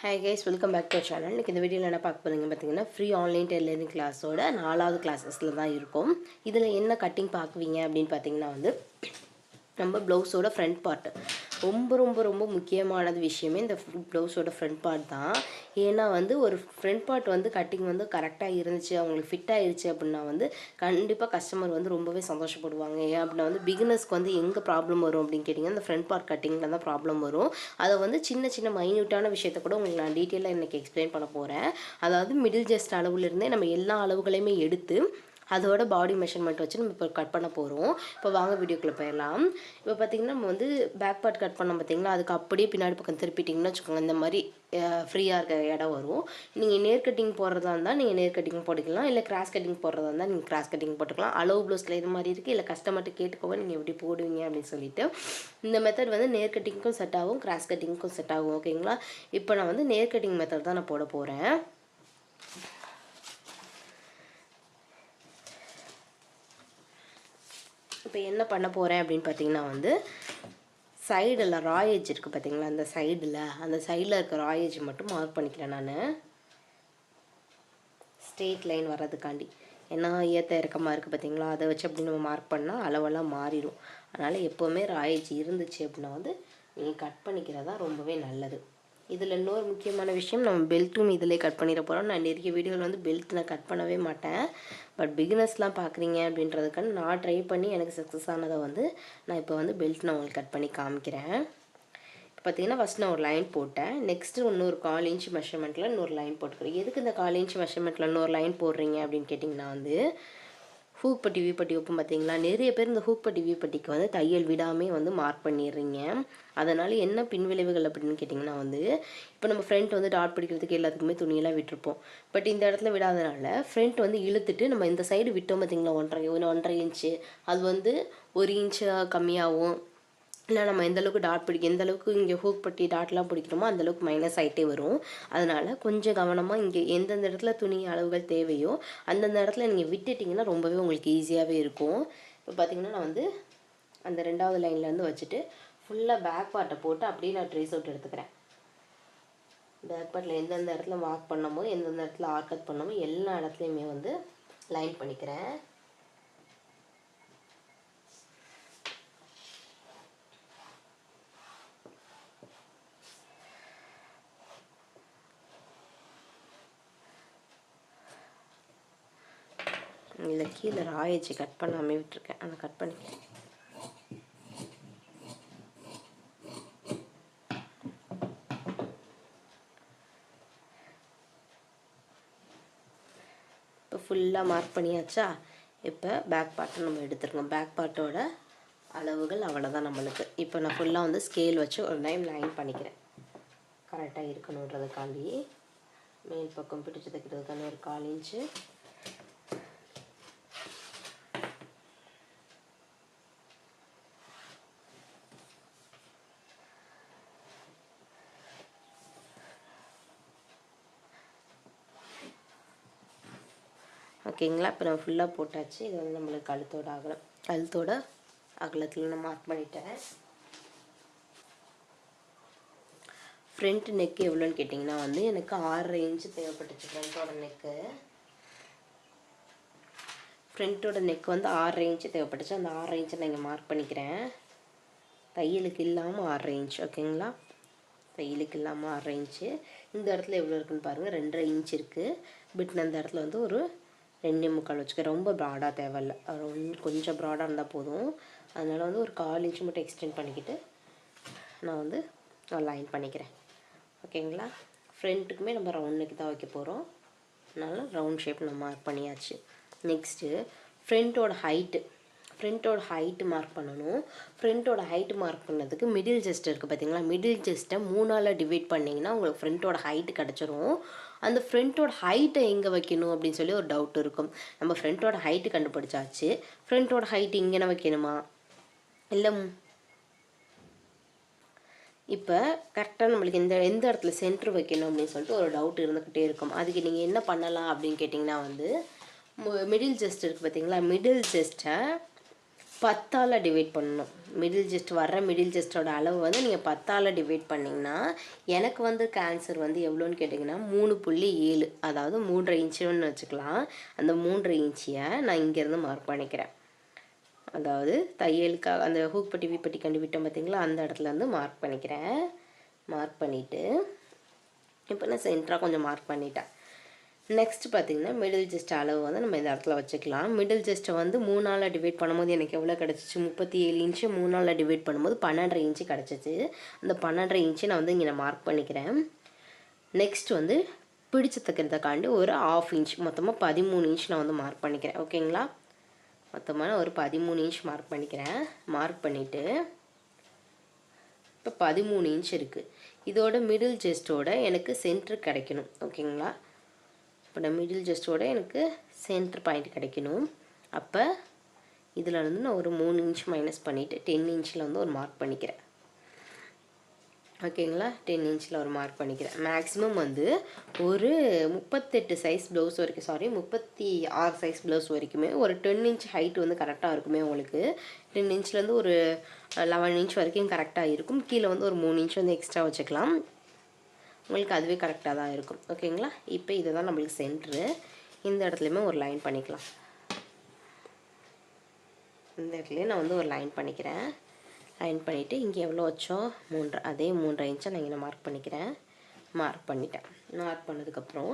Hi guys welcome back to channel இன்றைக்கி இந்த வீடியோவில் என்ன பார்க்க போகிறீங்க பார்த்தீங்கன்னா ஃப்ரீ ஆன்லைன் டெய்லரிங் கிளாஸோட நாலாவது கிளாஸஸில் தான் இருக்கும். இதில் என்ன கட்டிங் பார்க்குவீங்க அப்படின்னு பார்த்தீங்கன்னா வந்து நம்ம ப்ளவுஸோட ஃப்ரண்ட் பார்ட்டு ரொம்ப ரொம்ப ரொம்ப முக்கியமானது விஷயமே இந்த ப்ளவுஸோட ஃப்ரண்ட் பார்ட் தான். ஏன்னா வந்து ஒரு ஃப்ரண்ட் பார்ட் வந்து கட்டிங் வந்து கரெக்டாக இருந்துச்சு அவங்களுக்கு ஃபிட் ஆயிருச்சு அப்படின்னா வந்து கண்டிப்பாக கஸ்டமர் வந்து ரொம்பவே சந்தோஷப்படுவாங்க. ஏன் அப்படின்னா வந்து பிகினர்ஸ்க்கு வந்து எங்கே ப்ராப்ளம் வரும் அப்படின்னு கேட்டிங்கன்னா இந்த ஃப்ரண்ட் பார்ட் கட்டிங்கில் தான் ப்ராப்ளம் வரும். அதை வந்து சின்ன சின்ன மைன்யூட்டான விஷயத்தை கூட உங்களுக்கு நான் டீட்டெயிலாக இன்றைக்கி எக்ஸ்பிளைன் பண்ண போகிறேன் அதாவது மிடில் ஜஸ்ட் அளவுலேருந்தே நம்ம எல்லா அளவுகளையுமே எடுத்து அதோட பாடி மெஷர்மெண்ட் வச்சு நம்ம இப்போ கட் பண்ண போகிறோம் இப்போ வாங்க வீடியோக்குள்ளே போயிடலாம். இப்போ பார்த்தீங்கன்னா நம்ம வந்து பேக் பார்ட் கட் பண்ணோம் பார்த்திங்களா அதுக்கு அப்படியே பின்னாடி பக்கம் திருப்பிட்டிங்கன்னு வச்சுக்கோங்க இந்த மாதிரி ஃப்ரீயாக இருக்க இடம் வரும். நீங்கள் நேர் கட்டிங் போடுறதா இருந்தால் நீங்கள் நேர் கட்டிங் போட்டுக்கலாம். இல்லை கிராஸ் கட்டிங் போடுறதா இருந்தால் நீங்கள் கிராஸ் கட்டிங் போட்டுக்கலாம். அளவு ப்ளவுஸில் இது மாதிரி இருக்குது இல்லை கஸ்டமர்கிட்ட கேட்டுக்கோங்க நீங்கள் எப்படி போடுவீங்க அப்படின்னு சொல்லிட்டு. இந்த மெத்தட் வந்து நேர் கட்டிங்க்கும் செட் ஆகும் கிராஸ் கட்டிங்க்கும் செட் ஆகும் ஓகேங்களா இப்போ நான் வந்து நேர் கட்டிங் மெத்தட் தான் நான் போட போகிறேன் இப்போ என்ன பண்ண போகிறேன் அப்படின்னு பார்த்தீங்கன்னா வந்து சைடில் ராயேஜ் இருக்குது பார்த்தீங்களா? அந்த சைடில் அந்த சைடில் இருக்க ராயேஜ் மட்டும் மார்க் பண்ணிக்கிறேன் நான். ஸ்ட்ரெயிட் லைன் வர்றதுக்காண்டி. ஏன்னா ஏற்ற இறக்கமாக இருக்குது பார்த்தீங்களா? அதை வச்சு அப்படி நம்ம மார்க் பண்ணால் அளவெல்லாம் மாறிடும். அதனால் எப்போவுமே ராயேஜ் இருந்துச்சு அப்படின்னா வந்து நீங்கள் கட் பண்ணிக்கிறதா ரொம்பவே நல்லது. இதில் இன்னொரு முக்கியமான விஷயம் நம்ம பெல்ட்டும் இதிலே கட் பண்ணிட போகிறோம் நான் நிறைய வீடியோவில் வந்து பெல்ட் நான் கட் பண்ணவே மாட்டேன். பட் பிகினர்ஸ்லாம் பார்க்குறீங்க அப்படின்றதுக்கான நான் ட்ரை பண்ணி எனக்கு சக்ஸஸ் ஆனதை வந்து நான் இப்போ வந்து பெல்ட் நான் உங்களுக்கு கட் பண்ணி காமிக்கிறேன். இப்போ பார்த்தீங்கன்னா ஃபஸ்ட் நான் ஒரு லைன் போட்டேன். நெக்ஸ்ட்டு இன்னொரு கால் இன்ச் மெஷர்மெண்ட்டில் இன்னொரு லைன் போட்டுக்கிறேன். எதுக்கு இந்த கால் இன்ச் மெஷர்மெண்ட்டில் இன்னொரு லைன் போடுறீங்க அப்படின்னு கேட்டிங்கன்னா வந்து ஹூக்பட்டி வீப்பட்டி வைப்போம் பார்த்தீங்களா நிறைய பேர் இந்த ஹூக்பட்டி வீப்பட்டிக்கு வந்து தையல் விடாமே வந்து மார்க் பண்ணிடுறீங்க. அதனால் என்ன பின்விளைவுகள் அப்படின்னு கேட்டிங்கன்னா வந்து இப்போ நம்ம ஃப்ரண்ட் வந்து டாட் பிடிக்கிறதுக்கு எல்லாத்துக்குமே துணியெல்லாம் விட்டுருப்போம். பட் இந்த இடத்துல விடாதனால ஃப்ரண்ட் வந்து இழுத்துட்டு நம்ம இந்த சைடு விட்டோம் பார்த்தீங்களா ஒன்றரை ஒன்று ஒன்றரை இன்ச்சு அது வந்து ஒரு இன்ச்சு கம்மியாகும் இல்லை நம்ம எந்தளவுக்கு டாட் பிடிக்கும் எந்தளவுக்கு இங்கே ஹூக் பட்டி டாட்லாம் பிடிக்கிறோமோ அந்தளவுக்கு மைனஸ் ஆகிட்டே வரும். அதனால் கொஞ்சம் கவனமாக இங்கே எந்தெந்த இடத்துல துணி அளவுகள் தேவையோ அந்தந்த இடத்துல நீங்கள் விட்டுட்டிங்கன்னா ரொம்பவே உங்களுக்கு ஈஸியாகவே இருக்கும். இப்போ பார்த்தீங்கன்னா நான் வந்து அந்த ரெண்டாவது லைன்லேருந்து வச்சுட்டு ஃபுல்லாக பேக் பார்ட்டை போட்டு அப்படியே நான் ட்ரேஸ் அவுட் எடுத்துக்கிறேன். பேக் பார்ட்டில் எந்தெந்த இடத்துல மார்க் பண்ணமோ எந்தெந்த இடத்துல ஆர்கட் பண்ணமோ எல்லா இடத்துலையுமே வந்து லைன் பண்ணிக்கிறேன். இதில் கீழே ராயச்சி கட் பண்ணாமல் விட்டுருக்கேன். ஆனால் கட் பண்ணி இப்போ ஃபுல்லாக மார்க் பண்ணியாச்சா? இப்போ பேக் பார்ட்டை நம்ம எடுத்துருக்கோம் பேக் பார்ட்டோட அளவுகள் அவ்வளோதான் நம்மளுக்கு. இப்போ நான் ஃபுல்லாக வந்து ஸ்கேல் வச்சு ஒரு டைம் லைன் பண்ணிக்கிறேன். கரெக்டாக இருக்கணுன்றதுக்காண்டி. மேல் பக்கம் பிடிச்சி தைக்கிறதுக்கான ஒரு கால் இன்ச்சு ஓகேங்களா? இப்போ நம்ம ஃபுல்லாக போட்டாச்சு. இது வந்து நம்மளுக்கு கழுத்தோட அகலம். கழுத்தோட அகலத்தில் நான் மார்க் பண்ணிட்டேன். ஃப்ரண்ட் நெக் எவ்வளோன்னு கேட்டிங்கன்னா வந்து எனக்கு ஆறரை இன்ச்சு தேவைப்பட்டுச்சு. ஃப்ரண்ட்டோட நெக்கு ஃப்ரண்ட்டோட நெக் வந்து ஆறரை இன்ச்சு தேவைப்பட்டுச்சு. அந்த ஆறரை இன்ச்சை நான் இங்கே மார்க் பண்ணிக்கிறேன். தையலுக்கு இல்லாமல் ஆறரை இன்ச் ஓகேங்களா? தையலுக்கு இல்லாமல் ஆறரை இன்ச்சு இந்த இடத்துல எவ்வளோ இருக்குன்னு பாருங்கள் ரெண்டரை இன்ச் இருக்குது பட் நான் இந்த இடத்துல வந்து ஒரு ரெண்டு முக்கால் வச்சுக்க ரொம்ப ப்ராடாக தேவையில்ல. ரொம்ப கொஞ்சம் ப்ராடாக இருந்தால் போதும். அதனால் வந்து ஒரு கால் இன்ச்சு மட்டும் எக்ஸ்டெண்ட் பண்ணிக்கிட்டு நான் வந்து லைன் பண்ணிக்கிறேன். ஓகேங்களா ஃப்ரண்ட்டுக்குமே நம்ம ரவுண்டுக்கு தான் வைக்க போகிறோம் அதனால் ரவுண்ட் ஷேப் நம்ம மார்க் பண்ணியாச்சு. நெக்ஸ்ட்டு ஃப்ரண்ட்டோட ஹைட்டு ஃப்ரண்ட்டோட ஹைட்டு மார்க் பண்ணணும். ஃப்ரண்ட்டோட ஹைட்டு மார்க் பண்ணதுக்கு மிடில் ஜெஸ்ட் இருக்குது பார்த்தீங்களா மிடில் ஜெஸ்ட்டை மூணால் டிவைட் பண்ணிங்கன்னா உங்களுக்கு ஃப்ரண்ட்டோட ஹைட்டு கிடச்சிரும். அந்த ஃப்ரெண்ட்டோட ஹைட்டை எங்கே வைக்கணும் அப்படின்னு சொல்லி ஒரு டவுட் இருக்கும். நம்ம ஃப்ரெண்ட்டோட ஹைட்டு கண்டுபிடிச்சாச்சு. ஃப்ரெண்ட்டோட ஹைட்டு இங்கே வைக்கணுமா? இல்லை இப்போ கரெக்டாக நம்மளுக்கு எந்த எந்த இடத்துல சென்ட்ரு வைக்கணும் அப்படின்னு சொல்லிட்டு ஒரு டவுட் இருந்துக்கிட்டே இருக்கும். அதுக்கு நீங்கள் என்ன பண்ணலாம் அப்படின்னு கேட்டிங்கன்னா வந்து மிடில் ஜெஸ்ட் இருக்குது பார்த்தீங்களா மிடில் ஜெஸ்ட்டை பத்தால் டிவைட் பண்ணணும். மிடில் ஜெஸ்ட் வர்ற மிடில் ஜெஸ்ட்டோட அளவு வந்து நீங்கள் பத்தால் டிவைட் பண்ணிங்கன்னா எனக்கு வந்து கேன்சர் வந்து எவ்வளோன்னு கேட்டிங்கன்னா மூணு புள்ளி ஏழு. அதாவது மூன்றரை இன்ச்சுன்னு வச்சுக்கலாம். அந்த மூன்றரை இன்ச்சியை நான் இங்கேருந்து மார்க் பண்ணிக்கிறேன். அதாவது தையலுக்காக அந்த ஹூக் பட்டி வீப்பட்டி கண்டு விட்டோம் பார்த்தீங்களா? அந்த இடத்துல இருந்து மார்க் பண்ணிக்கிறேன். மார்க் பண்ணிவிட்டு இப்போ நான் சென்டராக கொஞ்சம் மார்க் பண்ணிட்டேன். நெக்ஸ்ட் பார்த்தீங்கன்னா மிடில் ஜஸ்ட் அளவு வந்து நம்ம இந்த இடத்துல வச்சுக்கலாம். மிடில் ஜஸ்ட்டை வந்து மூணால் டிவைட் பண்ணும்போது எனக்கு எவ்வளோ கிடச்சிச்சு? முப்பத்தி ஏழு இன்ச்சு மூணால் டிவைட் பண்ணும்போது பன்னெண்டரை இன்ச்சு கிடச்சிச்சு. அந்த பன்னெண்டரை இன்ச்சு நான் வந்து இங்கே நான் மார்க் பண்ணிக்கிறேன். நெக்ஸ்ட் வந்து பிடிச்சு தைக்கிறதுக்காண்டி ஒரு ஆஃப் இன்ச் மொத்தமாக பதிமூணு இன்ச் நான் வந்து மார்க் பண்ணிக்கிறேன். ஓகேங்களா மொத்தமாக நான் ஒரு பதிமூணு இன்ச் மார்க் பண்ணிக்கிறேன். மார்க் பண்ணிவிட்டு இப்போ பதிமூணு இன்ச் இருக்குது இதோட மிடில் ஜெஸ்ட்டோட எனக்கு சென்டர் கிடைக்கணும். ஓகேங்களா இப்போ நான் மிடில் ஜஸ்ட்டோட எனக்கு சென்டர் பாயிண்ட் கிடைக்கணும். அப்போ இதில் இருந்து நான் ஒரு மூணு இன்ச் மைனஸ் பண்ணிவிட்டு டென் இன்ச்சில் வந்து ஒரு மார்க் பண்ணிக்கிறேன். ஓகேங்களா டென் இன்ச்சில் ஒரு மார்க் பண்ணிக்கிறேன். மேக்ஸிமம் வந்து ஒரு முப்பத்தெட்டு சைஸ் ப்ளவுஸ் வரைக்கும் சாரி முப்பத்தி ஆறு சைஸ் ப்ளவுஸ் வரைக்குமே ஒரு டென் இன்ச் ஹைட் வந்து கரெக்டாக இருக்குமே உங்களுக்கு. டென் இன்ச்லேருந்து ஒரு லெவன் இன்ச் வரைக்கும் கரெக்டாக இருக்கும். கீழே வந்து ஒரு மூணு இன்ச் வந்து எக்ஸ்ட்ரா வச்சுக்கலாம். உங்களுக்கு அதுவே கரெக்டாக தான் இருக்கும். ஓகேங்களா இப்போ இதை தான் நம்மளுக்கு சென்ட்ரு இந்த இடத்துலையுமே ஒரு லைன் பண்ணிக்கலாம். இந்த இடத்துலையும் நான் வந்து ஒரு லைன் பண்ணிக்கிறேன். லைன் பண்ணிவிட்டு இங்கே எவ்வளோ வச்சோம் மூன்றரை அதே மூன்றரை இன்ச்சை நான் இங்கே மார்க் பண்ணிக்கிறேன். மார்க் பண்ணிட்டேன். மார்க் பண்ணதுக்கப்புறம்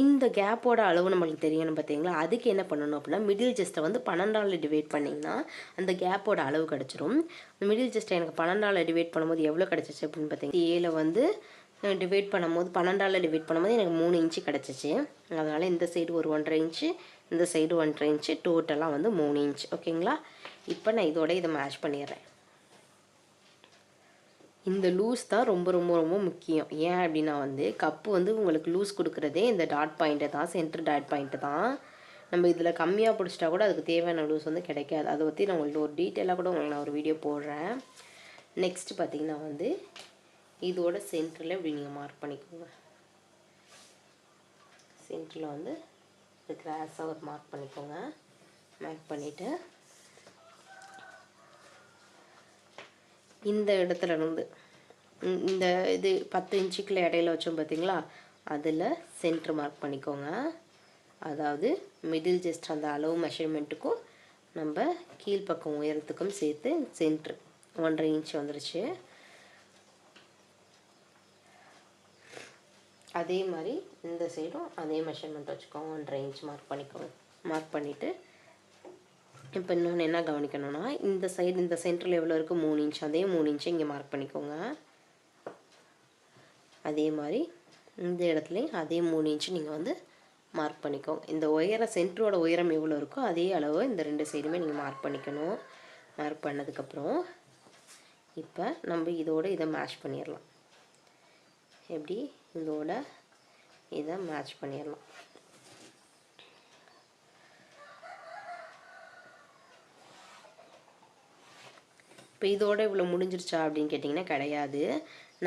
இந்த கேப்போட அளவு நம்மளுக்கு தெரியணும் பார்த்தீங்களா? அதுக்கு என்ன பண்ணணும் அப்படின்னா மிடில் ஜஸ்ட்டை வந்து பன்னெண்டாவில் டிவைட் பண்ணிங்கன்னா அந்த கேப்போட அளவு கிடச்சிரும். மிடில் ஜஸ்ட்டை எனக்கு பன்னெண்டாவில் டிவைட் பண்ணும்போது எவ்வளோ கிடச்சிச்சு அப்படின்னு பார்த்தீங்கன்னா ஏழை வந்து டிவைட் பண்ணும்போது பன்னெண்டால் டிவைட் பண்ணும்போது எனக்கு மூணு இன்ச்சு கிடச்சிச்சு. அதனால் இந்த சைடு ஒரு ஒன்றரை இன்ச்சு இந்த சைடு ஒன்றரை இன்ச்சு டோட்டலாக வந்து மூணு இன்ச் ஓகேங்களா இப்போ நான் இதோட இதை மேட்ச் பண்ணிடுறேன். இந்த லூஸ் தான் ரொம்ப ரொம்ப ரொம்ப முக்கியம். ஏன் அப்படின்னா வந்து கப்பு வந்து உங்களுக்கு லூஸ் கொடுக்குறதே இந்த டாட் பாயிண்ட்டு தான் சென்டர் டாட் பாயிண்ட்டு தான். நம்ம இதில் கம்மியாக பிடிச்சிட்டா கூட அதுக்கு தேவையான லூஸ் வந்து கிடைக்காது. அதை பற்றி நான் உங்கள்கிட்ட ஒரு டீட்டெயிலாக கூட உங்களுக்கு நான் ஒரு வீடியோ போடுறேன். நெக்ஸ்ட் பார்த்திங்கன்னா வந்து இதோட சென்டரில் இப்படி நீங்கள் மார்க் பண்ணிக்கோங்க. சென்டரில் வந்து கிராஸாக ஒரு மார்க் பண்ணிக்கோங்க. மார்க் பண்ணிவிட்டு இந்த இடத்துல இருந்து இந்த இது பத்து இன்ச்சுக்குள்ள இடையில வச்சோம் பார்த்தீங்களா அதில் சென்ட்ரு மார்க் பண்ணிக்கோங்க. அதாவது மிடில் ஜஸ்ட் அந்த அளவு மெஷர்மெண்ட்டுக்கும் நம்ம கீழ்ப்பக்கம் உயரத்துக்கும் சேர்த்து சென்ட்ரு ஒன்றரை இன்ச் வந்துருச்சு. அதே மாதிரி இந்த சைடும் அதே மெஷர்மெண்ட் வச்சுக்கோங்க. ஒன்றரை இன்ச் மார்க் பண்ணிக்கோங்க. மார்க் பண்ணிவிட்டு இப்போ இன்னொன்று என்ன கவனிக்கணும்னா இந்த சைடு இந்த சென்டரில் எவ்வளோ இருக்குது மூணு இன்ச் அதே மூணு இன்ச்சு இங்கே மார்க் பண்ணிக்கோங்க. அதே மாதிரி இந்த இடத்துலையும் அதே மூணு இன்ச்சு நீங்கள் வந்து மார்க் பண்ணிக்கோங்க. இந்த உயரம் சென்டரோட உயரம் எவ்வளோ இருக்கோ அதே அளவு இந்த ரெண்டு சைடுமே நீங்கள் மார்க் பண்ணிக்கணும். மார்க் பண்ணதுக்கப்புறம் இப்போ நம்ம இதோட இதை மேஷ் பண்ணிடலாம். எப்படி? இதோட இதை மேட்ச் பண்ணிடலாம். இப்போ இதோட இவ்வளோ முடிஞ்சிருச்சா அப்படின்னு கேட்டிங்கன்னா கிடையாது.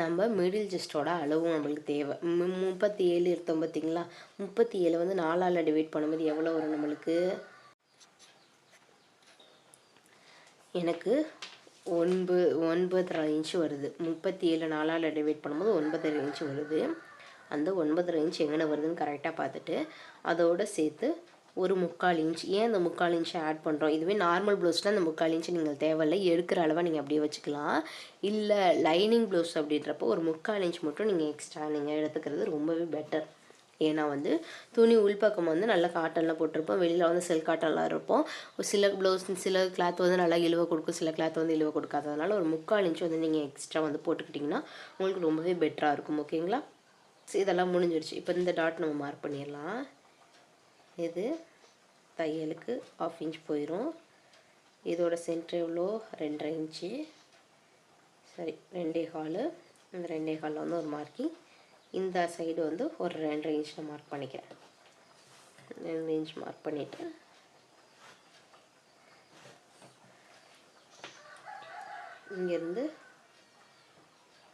நம்ம மிடில் ஜஸ்டோட அளவும் நம்மளுக்கு தேவை. முப்பத்தி ஏழு எடுத்தோம் பார்த்தீங்களா? முப்பத்தி ஏழு வந்து நாலால் டிவைட் பண்ணும்போது எவ்வளோ வரும் நம்மளுக்கு? எனக்கு ஒன்பது ஒன்பதரை இன்ச்சு வருது. முப்பத்தி ஏழு நாளால் டிவைட் பண்ணும்போது ஒன்பதரை இன்ச்சு வருது. அந்த ஒன்பதரை இன்ச் எங்கே வருதுன்னு கரெக்டாக பார்த்துட்டு அதோடு சேர்த்து ஒரு முக்கால் இன்ச் ஏன் அந்த முக்கால் இன்ச்சை ஆட் பண்ணுறோம் இதுவே நார்மல் ப்ளவுஸில் அந்த முக்கால் இன்ச்சு நீங்கள் தேவையில்லை. எடுக்கிற அளவை நீங்கள் அப்படியே வச்சுக்கலாம். இல்லை லைனிங் ப்ளவுஸ் அப்படின்றப்போ ஒரு முக்கால் இன்ச் மட்டும் நீங்கள் எக்ஸ்ட்ரா நீங்கள் எடுத்துக்கிறது ரொம்பவே பெட்டர் ஏன்னா வந்து துணி உள்பக்கம் வந்து நல்லா காட்டன்லாம் போட்டிருப்போம். வெளியில் வந்து செல் காட்டன்லாம் இருப்போம். சில ப்ளவுஸ் சில கிளாத் வந்து நல்லா இழுவை கொடுக்கும். சில கிளாத் வந்து இழுவை கொடுக்காததுனால ஒரு முக்கால் இன்ச்சு வந்து நீங்கள் எக்ஸ்ட்ரா வந்து போட்டுக்கிட்டிங்கன்னா உங்களுக்கு ரொம்பவே பெட்டராக இருக்கும். ஓகேங்களா இதெல்லாம் முடிஞ்சிருச்சு. இப்போ இந்த டாட் நம்ம மார்க் பண்ணிடலாம். இது தையலுக்கு ஆஃப் இன்ச் போயிடும் இதோட சென்டர் எவ்வளோ? ரெண்டரை இன்ச்சு சரி ரெண்டே ஹாலு இந்த ரெண்டே ஹாலில் வந்து ஒரு மார்க்கிங் இந்த சைடு வந்து ஒரு ரெண்டரை இன்ச்சில் மார்க் பண்ணிக்கிறேன். ரெண்டு இன்ச் மார்க் பண்ணிவிட்டு இங்கேருந்து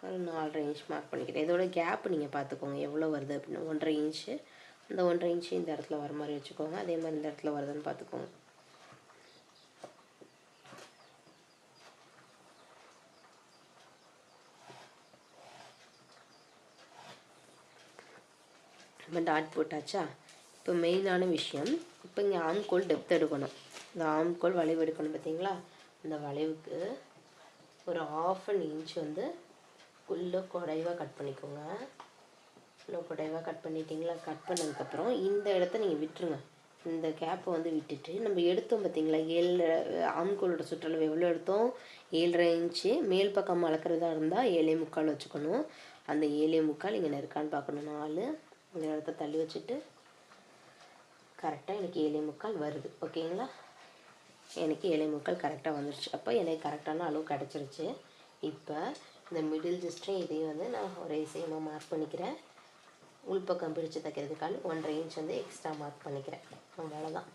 ஒரு நாலரை இன்ச் மார்க் பண்ணிக்கிறேன். இதோட கேப் நீங்கள் பார்த்துக்கோங்க எவ்வளோ வருது அப்படின்னு. ஒன்றரை இன்ச்சு இந்த ஒன்றரை இன்ச்சு இந்த இடத்துல வர மாதிரி வச்சுக்கோங்க. அதே மாதிரி இந்த இடத்துல வருதுன்னு பார்த்துக்கோங்க நம்ம டாட் போட்டாச்சா? இப்போ மெயினான விஷயம் இப்போ இங்கே ஆம்கோல் டெப்த் எடுக்கணும். இந்த ஆம்கோல் வளைவு எடுக்கணும் பார்த்தீங்களா இந்த வளைவுக்கு ஒரு ஆஃப் அன் இன்ச் வந்து உள்ளே குறைவாக கட் பண்ணிக்கோங்க. உள்ளே குறைவாக கட் பண்ணிட்டீங்களா? கட் பண்ணதுக்கப்புறம் இந்த இடத்த நீங்கள் விட்டுருங்க. இந்த கேப்பை வந்து விட்டுட்டு நம்ம எடுத்தோம் பார்த்தீங்களா ஏழு ஆம்கோலோட சுற்றளவு எவ்வளோ எடுத்தோம்? ஏழரை இன்ச்சு மேல் பக்கம் அளக்கிறதா இருந்தால் ஏழே முக்கால் வச்சுக்கணும். அந்த ஏழே முக்கால் இங்கே நெருக்கான்னு பார்க்கணும். நாலு இந்த இடத்த தள்ளி வச்சுட்டு கரெக்டாக எனக்கு ஏழை முக்கால் வருது. ஓகேங்களா எனக்கு ஏழை முக்கால் கரெக்டாக வந்துருச்சு. அப்போ எனக்கு கரெக்டான அளவு கிடச்சிருச்சு. இப்போ இந்த மிடில் ஜஸ்ட்டும் இதையும் வந்து நான் ஒரே சேமாக மார்க் பண்ணிக்கிறேன். உள்பக்கம் பிடிச்சு தைக்கிறதுக்காக ஒன்றரை இன்ச் வந்து எக்ஸ்ட்ரா மார்க் பண்ணிக்கிறேன். அவ்வளோதான்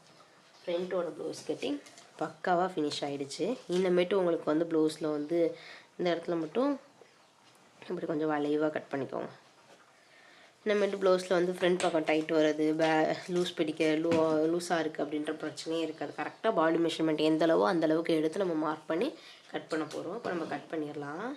ஃப்ரண்ட்டோட ப்ளவுஸ் கட்டிங் பக்காவாக ஃபினிஷ் ஆகிடுச்சு இந்தமேட்டு உங்களுக்கு வந்து ப்ளவுஸில் வந்து இந்த இடத்துல மட்டும் இப்படி கொஞ்சம் வளைவாக கட் பண்ணிக்கோங்க. இன்னமேட்டு ப்ளவுஸில் வந்து ஃப்ரண்ட் பக்கம் டைட் வருது பே லூஸ் பிடிக்க லூ லூஸாக இருக்குது அப்படின்ற பிரச்சனையே இருக்காது. கரெக்டாக பாடி மெஷர்மெண்ட் எந்த அளவோ அந்த அளவுக்கு எடுத்து நம்ம மார்க் பண்ணி கட் பண்ண போகிறோம் இப்போ நம்ம கட் பண்ணிடலாம்.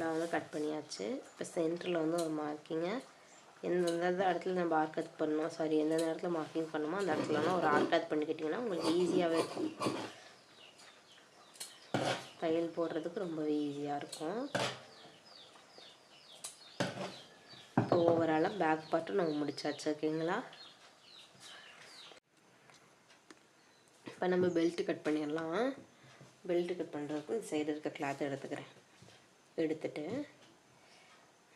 ஃபுல்லாக வந்து கட் பண்ணியாச்சு. இப்போ சென்டரில் வந்து ஒரு மார்க்கிங்க எந்தெந்த இடத்துல நம்ம ஆர்கத் பண்ணோம் சாரி எந்தெந்த இடத்துல மார்க்கிங் பண்ணணுமோ அந்த இடத்துலலாம் ஒரு ஆர்கத் பண்ணிக்கிட்டிங்கன்னா உங்களுக்கு ஈஸியாகவே இருக்கும். தையல் போடுறதுக்கு ரொம்பவே ஈஸியாக இருக்கும். இப்போ ஓவராலாக பேக் பார்ட்டும் நம்ம முடிச்சாச்சு ஓகேங்களா இப்போ நம்ம பெல்ட்டு கட் பண்ணிடலாம். பெல்ட்டு கட் பண்ணுறதுக்கு இந்த சைடு இருக்க கிளாத் எடுத்துக்கிறேன். எடுத்துட்டு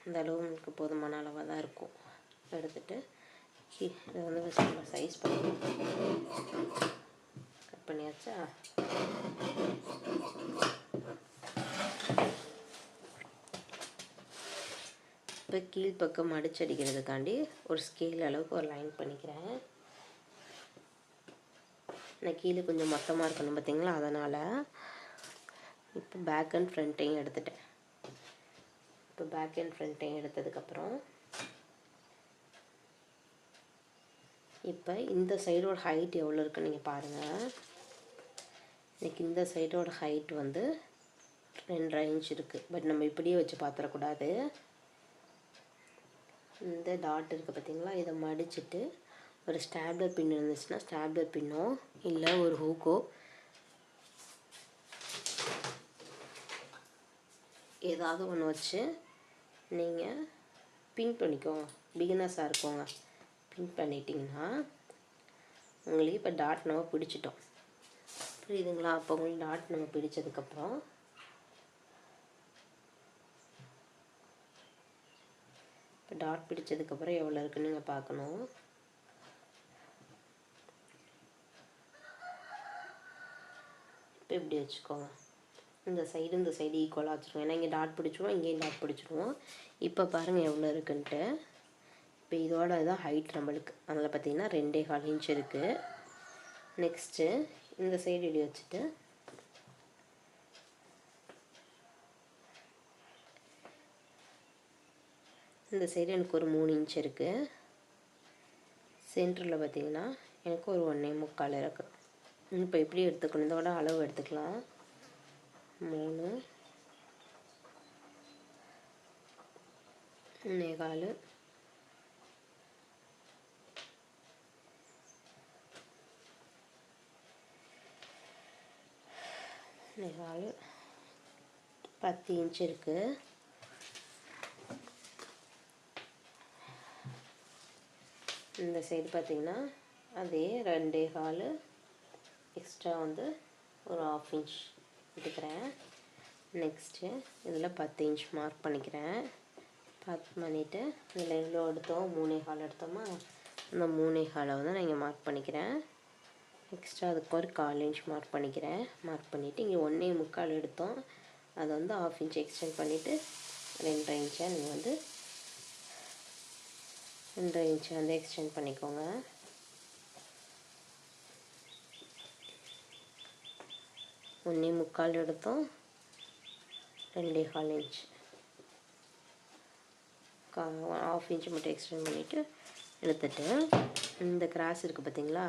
இந்த அளவு உங்களுக்கு போதுமான அளவாக தான் இருக்கும். எடுத்துட்டு கீ- இதை வந்து நம்ம சைஸ் பண்ணி கட் பண்ணியாச்சா? இப்போ கீழ்ப்பக்கம் அடிச்சடிக்கிறதுக்காண்டி ஒரு ஸ்கேல் அளவுக்கு ஒரு லைன் பண்ணிக்கிறேன். நான் கீழே கொஞ்சம் மொத்தமாக இருக்கணும் பார்த்தீங்களா அதனால் இப்போ பேக் அண்ட் ஃப்ரண்ட்டையும் எடுத்துட்டேன். இப்போ பேக் அண்ட் ஃப்ரண்ட்டையும் எடுத்ததுக்கப்புறம் இப்போ இந்த சைடோட ஹைட் எவ்வளோ இருக்குன்னு நீங்கள் பாருங்கள் இன்றைக்கி இந்த சைடோட ஹைட் வந்து ரெண்டரை இன்ச் இருக்குது பட் நம்ம இப்படியே வச்சு பார்த்துடக்கூடாது இந்த டாட் இருக்குது பார்த்தீங்களா இதை மடிச்சுட்டு ஒரு ஸ்டாப்லர் பின் இருந்துச்சுன்னா ஸ்டாப்லர் பின்னோ இல்லை ஒரு ஹூக்கோ ஏதாவது ஒன்று வச்சு நீங்கள் பின் பண்ணிக்கோங்க. பிகினர்ஸாக இருக்கோங்க பின் பண்ணிட்டீங்கன்னா உங்களுக்கு இப்போ டாட் நம்ம பிடிச்சிட்டோம். புரியுதுங்களா? அப்போ உங்களுக்கு டாட் நம்ம பிடிச்சதுக்கப்புறம் இப்போ டாட் பிடிச்சதுக்கப்புறம் எவ்வளோ இருக்குன்னு நீங்கள் பார்க்கணும். இப்போ இப்படி வச்சுக்கோங்க. இந்த சைடு இந்த சைடு ஈக்குவலாக வச்சுருவோம். ஏன்னா இங்கே டாட் பிடிச்சிருவோம் இங்கேயும் டாட் பிடிச்சிருவோம். இப்போ பாருங்கள் எவ்வளோ இருக்குன்ட்டு. இப்போ இதோட இதுதான் ஹைட் நம்மளுக்கு. அதில் பார்த்தீங்கன்னா ரெண்டே கால் இன்ச் இருக்குது நெக்ஸ்ட்டு இந்த சைடு இடி வச்சுட்டு. இந்த சைடு எனக்கு ஒரு மூணு இன்ச் இருக்குது சென்டரில் பார்த்தீங்கன்னா எனக்கு ஒரு ஒன்றே முக்கால் இருக்குது இப்போ எப்படி எடுத்துக்கணும்? இதோட அளவு எடுத்துக்கலாம். மூணு. ஒன்றே கால். பத்து இன்ச் இருக்குது இந்த சைடு பார்த்தீங்கன்னா அதே ரெண்டே கால். எக்ஸ்ட்ரா வந்து ஒரு ஆஃப் இன்ச் எடுக்கிறேன். நெக்ஸ்ட்டு இதில் பத்து இன்ச் மார்க் பண்ணிக்கிறேன். மார்க் பண்ணிவிட்டு இதில் எவ்வளோ எடுத்தோம்? மூணே கால் எடுத்தோமா? அந்த மூணே காலை வந்து நான் இங்கே மார்க் பண்ணிக்கிறேன். எக்ஸ்ட்ரா அதுக்கு ஒரு கால் இன்ச் மார்க் பண்ணிக்கிறேன். மார்க் பண்ணிவிட்டு இங்கே ஒன்றே முக்கால் எடுத்தோம். அதை வந்து ஆஃப் இன்ச் எக்ஸ்டெண்ட் பண்ணிவிட்டு ரெண்டரை இன்ச்சாக நீங்கள் வந்து ரெண்டரை இன்ச்சு வந்து எக்ஸ்டெண்ட் பண்ணிக்கோங்க. ஒன்றே முக்கால் எடுத்தோம். ரெண்டே கால் இன்ச் கா ஆஃப் இன்ச் மட்டும் எக்ஸ்டெண்ட் பண்ணிவிட்டு எடுத்துட்டு இந்த கிராஸ் இருக்குது பார்த்தீங்களா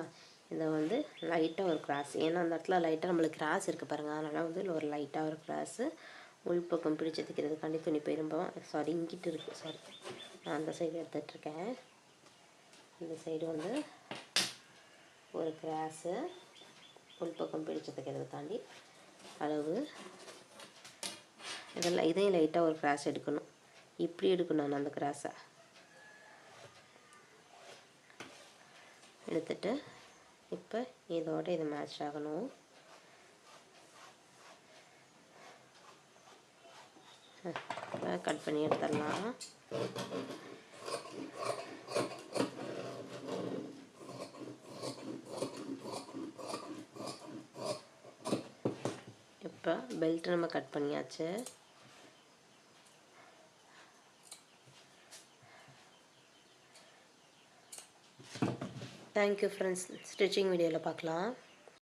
இதை வந்து லைட்டாக ஒரு கிராஸ் ஏன்னா அந்த இடத்துல லைட்டாக நம்மளுக்கு கிராஸ் இருக்குது பாருங்கள் அதனால் வந்து ஒரு லைட்டாக ஒரு கிராஸு உள்பக்கம் பிடிச்சி தைக்கிறதுக்காண்டி துணி போயிரும்போம் சாரி இங்கிட்டு இருக்குது சாரி நான் அந்த சைடு எடுத்துகிட்ருக்கேன் இந்த சைடு வந்து ஒரு கிராஸு உள்பக்கம் பிடிச்சி தைக்கிறதுக்காண்டி அளவு. இதெல்லாம் இதையும் லைட்டாக ஒரு கிராஸ் எடுக்கணும். இப்படி எடுக்கணும் நான் அந்த கிராஸை எடுத்துட்டு இப்போ இதோட இது மேட்ச் ஆகணும். கட் பண்ணி எடுத்துடலாம். இப்போ பெல்ட் நம்ம கட் பண்ணியாச்சு. தேங்க்யூ ஃப்ரெண்ட்ஸ் ஸ்டிச்சிங் வீடியோவில் பார்க்கலாம்.